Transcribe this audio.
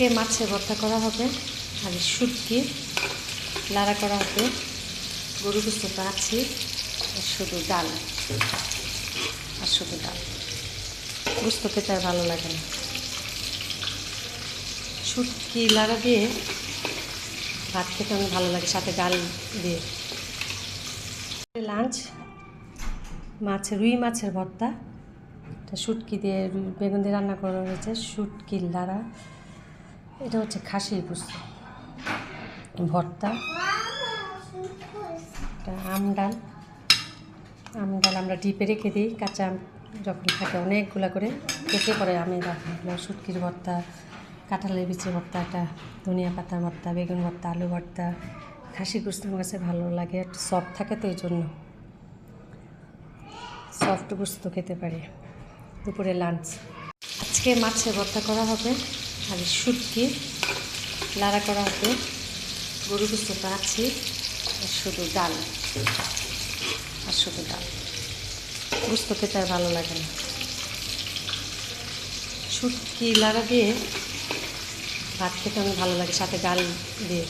আজকে মাছের ভর্তা করা হবে আর শুটকি লাড়া করা হবে। গরু গুস্ত আছে, আর শুধু ডাল। আর শুধু ডাল। গুস্ত খেতে আর ভালো লাগে না। শুটকি লাড়া দিয়ে ভাত খেতে অনেক ভালো লাগে, সাথে ডাল দিয়ে। লাঞ্চ, মাছ, রুই মাছের ভর্তা। শুটকি দিয়ে বেগুন দিয়ে রান্না করা হয়েছে শুটকি লাড়া এটা হচ্ছে খাসির পুস্ত। ভর্তা আম ডাল। আম ডাল আমরা ডিপে রেখে দিই, কাঁচা আম যখন থাকে অনেকগুলো করে, কেটে পরে আমি শুটকির ভর্তা কাঁঠালের বিচি ভর্তা একটা ধনিয়া পাতা ভর্তা, বেগুন ভর্তা, আলু ভর্তা। খাসি গুস্ত আমার কাছে ভালো লাগে একটু সফট থাকে তো এই জন্য সফট গুস্ত খেতে পারি। দুপুরে লাঞ্চ আজকে মাছের ভর্তা করা হবে। আর শুটকি লাড়া করা হতো। গরু গুস্ত তো আছে আর শুধু ডাল। আর শুধু ডাল। গুস্ত খেতে আর ভালো লাগে না। শুটকি লাড়া দিয়ে ভাত খেতে অনেক ভালো লাগে, সাথে ডাল দিয়ে।